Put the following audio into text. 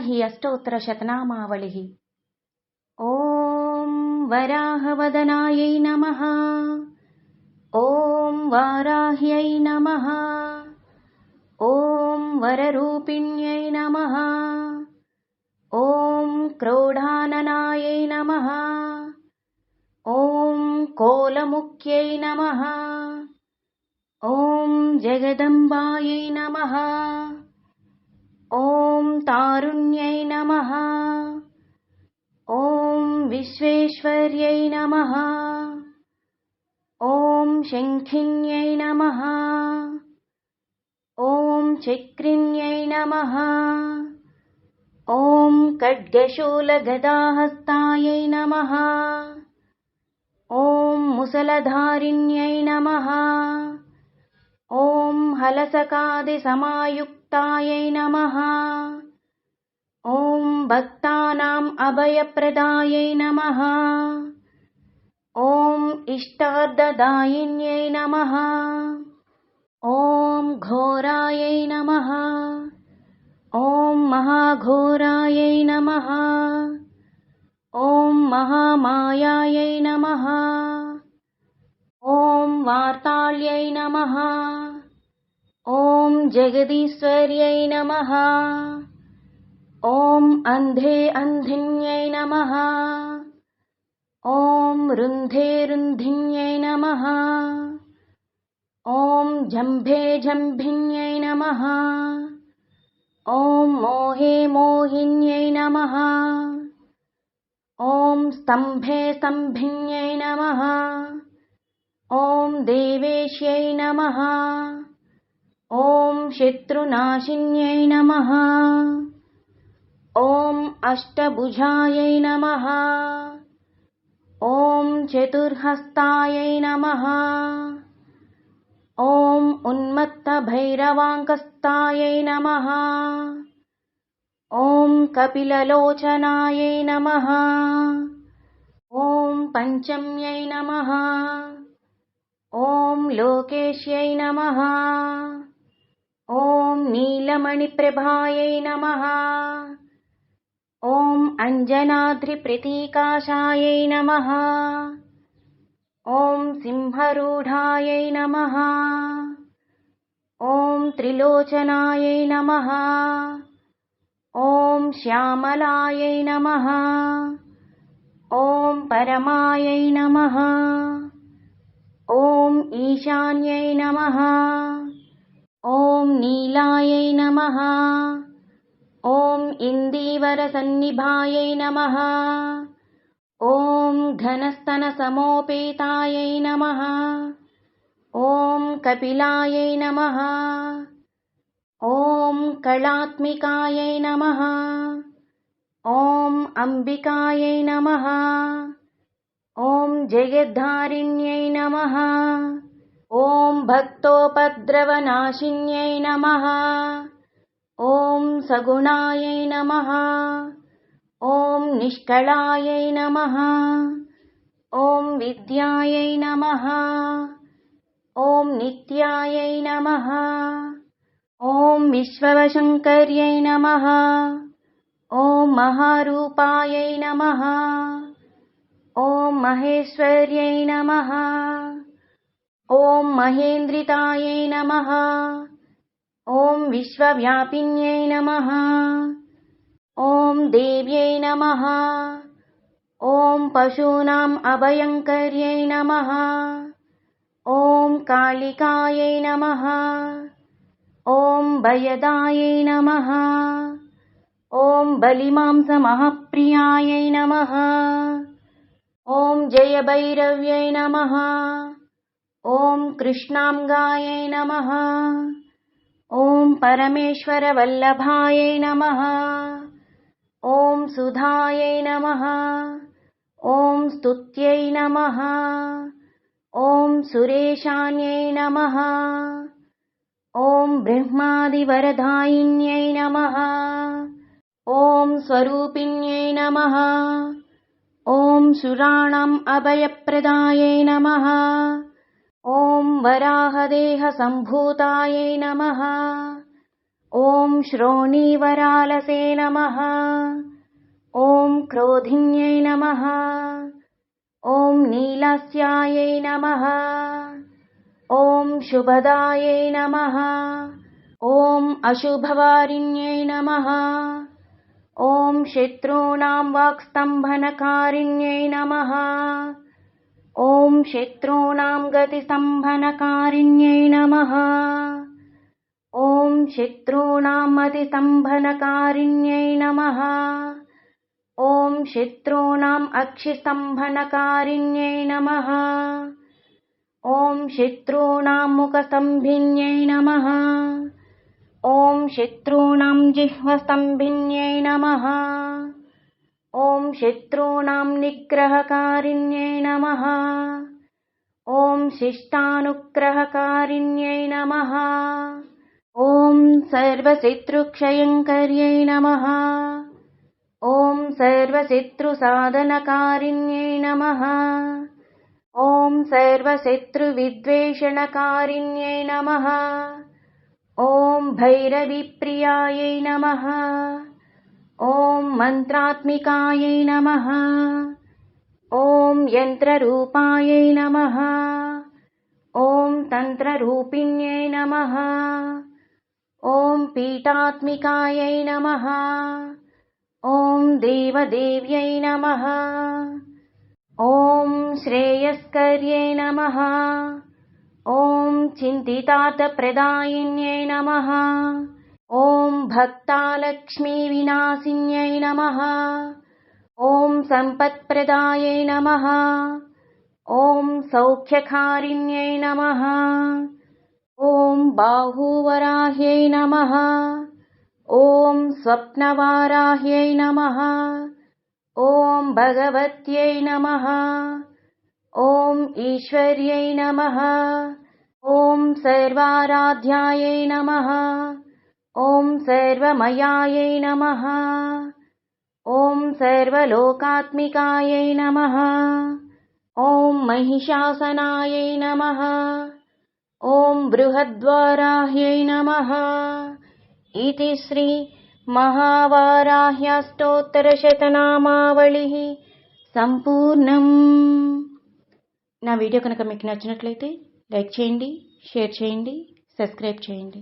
वाराहि अष्टोत्तरशतनामावलिः। ॐ वराहवदनायै नमः। ॐ वाराह्यै नमः। ॐ वररूपिण्यै नमः। ॐ क्रोडाननायै नमः। ॐ कोलमुख्यै नमः। ॐ जगदम्बायै नमः तारुण्यै नमः। ॐ विश्वेश्वर्यै नमः। ॐ शङ्खिन्यै नमः। ॐ चक्रिन्यै नमः। ॐ खड्गशूलगदाहस्तायै नमः। ॐ मुसलधारिण्यै नमः। ॐ हलसकादिसमायुक्तायै नमः ॐ भक्तानाम् अभयप्रदायै नमः। ॐ इष्टार्धदायिन्यै नमः। ॐ घोरायै नमः। ॐ महाघोरायै नमः। ॐ महामायायै नमः। ॐ वार्ताल्यै नमः। ॐ जगदीश्वर्यै नमः ॐ अन्धे अन्धिन्यै नमः। ॐ रुन्धे रुन्धिन्यै नमः। ॐ जम्भे जम्भिन्यै नमः। ॐ मोहे मोहिन्यै नमः। ॐ स्तम्भे स्तम्भिन्यै नमः। ॐ देवेश्यै नमः। ॐ शत्रुनाशिन्यै नमः ॐ अष्टभुजायै नमः। ॐ चतुर्हस्तायै नमः। ॐ उन्मत्तभैरवाङ्कस्तायै नमः। ॐ कपिललोचनायै नमः। ॐ पञ्चम्यै नमः। ॐ लोकेश्यै नमः। ॐ नीलमणिप्रभायै नमः ॐ अञ्जनाद्रिप्रतीकाशायै नमः। ॐ सिंहरूढायै नमः। ॐ त्रिलोचनायै नमः। ॐ श्यामलायै नमः। ॐ परमायै नमः। ॐ ईशान्यै नमः। ॐ नीलायै नमः ॐ इन्दीवरसन्निभायै नमः। ॐ घनस्तनसमोपेतायै नमः। ॐ कपिलायै नमः। ॐ कलात्मिकायै नमः। ॐ अम्बिकायै नमः। ॐ जगद्धारिण्यै नमः। ॐ भक्तोपद्रवनाशिन्यै नमः ॐ सगुणायै नमः। ॐ निष्कलायै नमः। ॐ विद्यायै नमः। ॐ नित्यायै नमः। ॐ विश्ववशङ्कर्यै नमः। ॐ महारूपायै नमः। ॐ महेश्वर्यै नमः। ॐ महेन्द्रितायै नमः ॐ विश्वव्यापिन्यै नमः। ॐ देव्यै नमः। ॐ पशूनाम् अभयङ्कर्यै नमः। ॐ कालिकायै नमः। ॐ भयदायै नमः। ॐ बलिमांसमहाप्रियायै नमः। ॐ जयभैरव्यै नमः। ॐ कृष्णाङ्गायै नमः ॐ परमेश्वरवल्लभायै नमः। ॐ सुधायै नमः। ॐ स्तुत्यै नमः। ॐ सुरेशान्यै नमः। ॐ ब्रह्मादिवरदायिन्यै नमः। ॐ स्वरूपिण्यै नमः। ॐ सुराणाम् अभयप्रदायै नमः ॐ वराहदेहसम्भूतायै नमः। ॐ श्रोणीवरालसे नमः। ॐ क्रोधिन्यै नमः। ॐ नीलास्यायै नमः। ॐ शुभदायै नमः। ॐ अशुभवारिण्यै नमः। ॐ शत्रूणां वाक्स्तम्भनकारिण्यै नमः ॐ शत्रूणां गतिस्तम्भनकारिण्यै नमः। ॐ शत्रूणाम् अतिस्तम्भनकारिण्यै नमः। ॐ शत्रूणाम् अक्षिस्तम्भनकारिण्यै नमः। ॐ शत्रूणां मुखस्तम्भिन्यै नमः। ॐ शत्रूणां जिह्वस्तम्भिन्यै नमः शत्रूणां निग्रहकारिण्यै नमः। ॐ शिष्टानुग्रहकारिण्यै नमः। ॐ सर्वशत्रुक्षयङ्कर्यै नमः। ॐ सर्वशत्रुसाधनकारिण्यै नमः। ॐ सर्वशत्रुविद्वेषणकारिण्यै नमः। ॐ भैरविप्रियायै नमः मन्त्रात्मिकायै नमः। ॐ यन्त्ररूपायै नमः। ॐ तन्त्ररूपिण्यै नमः। ॐ पीठात्मिकायै नमः। ॐ देवदेव्यै नमः। ॐ श्रेयस्कर्यै नमः। ॐ चिन्तितार्थप्रदायिन्यै नमः ॐ भक्तालक्ष्मीविनाशिन्यै नमः। ॐ सम्पत्प्रदायै नमः। ॐ सौख्यकारिण्यै नमः। ॐ बाहुवराह्यै नमः। ॐ स्वप्नवाराह्यै नमः। ॐ भगवत्यै नमः। ॐ ईश्वर्यै नमः। ॐ सर्वाराध्यायै नमः ॐ सर्वमयायै नमः ॐ सर्वलोकात्मिकायै नमः ॐ महिषासनायै नमः ॐ बृहद्वाराह्यै नमः इति श्री మహావారాహ్యాష్టోత్తరశతనామావళి సంపూర్ణం నా వీడియో కనుక మీకు నచ్చినట్లయితే లైక్ చేయండి షేర్ చేయండి సబ్స్క్రైబ్ చేయండి